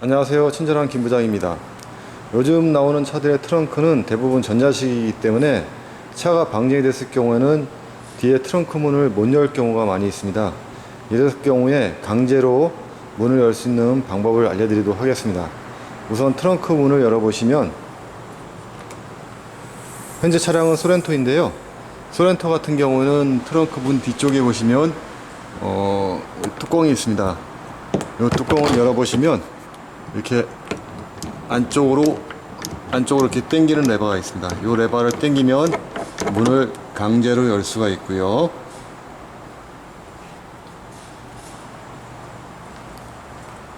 안녕하세요. 친절한 김 부장입니다. 요즘 나오는 차들의 트렁크는 대부분 전자식이기 때문에 차가 방전이 됐을 경우에는 뒤에 트렁크 문을 못 열 경우가 많이 있습니다. 이럴 경우에 강제로 문을 열 수 있는 방법을 알려드리도록 하겠습니다. 우선 트렁크 문을 열어보시면 현재 차량은 소렌토인데요. 소렌토 같은 경우는 트렁크 문 뒤쪽에 보시면 어, 뚜껑이 있습니다. 이 뚜껑을 열어보시면 이렇게 안쪽으로 안쪽으로 이렇게 당기는 레버가 있습니다. 이 레버를 당기면 문을 강제로 열 수가 있고요.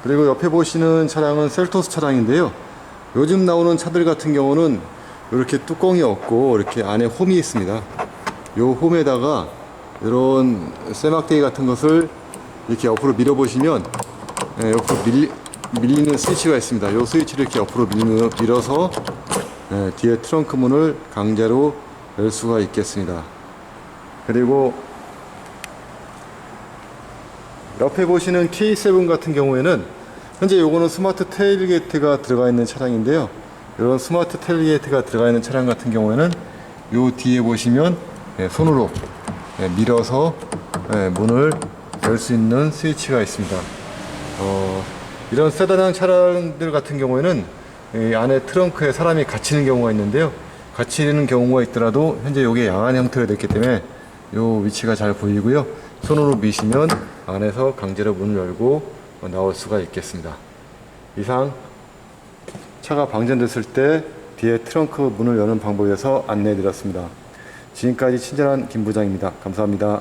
그리고 옆에 보시는 차량은 셀토스 차량인데요. 요즘 나오는 차들 같은 경우는 이렇게 뚜껑이 없고 이렇게 안에 홈이 있습니다. 이 홈에다가 이런 쇠막대기 같은 것을 이렇게 옆으로 밀어 보시면 예, 옆으로 밀리, 밀리는 스위치가 있습니다. 이 스위치를 이렇게 옆으로 밀, 밀어서 예, 뒤에 트렁크 문을 강제로 열 수가 있겠습니다. 그리고 옆에 보시는 K7 같은 경우에는 현재 요거는 스마트 테일게이트가 들어가 있는 차량인데요. 이런 스마트 테일게이트가 들어가 있는 차량 같은 경우에는 요 뒤에 보시면 예, 손으로 예, 밀어서 예, 문을 열 수 있는 스위치가 있습니다. 어, 이런 세단형 차량들 같은 경우에는 이 안에 트렁크에 사람이 갇히는 경우가 있는데요. 갇히는 경우가 있더라도 현재 이게 양안 형태가 됐기 때문에 이 위치가 잘 보이고요. 손으로 미시면 안에서 강제로 문을 열고 나올 수가 있겠습니다. 이상 차가 방전됐을 때 뒤에 트렁크 문을 여는 방법에서 안내해 드렸습니다. 지금까지 친절한 김 부장입니다. 감사합니다.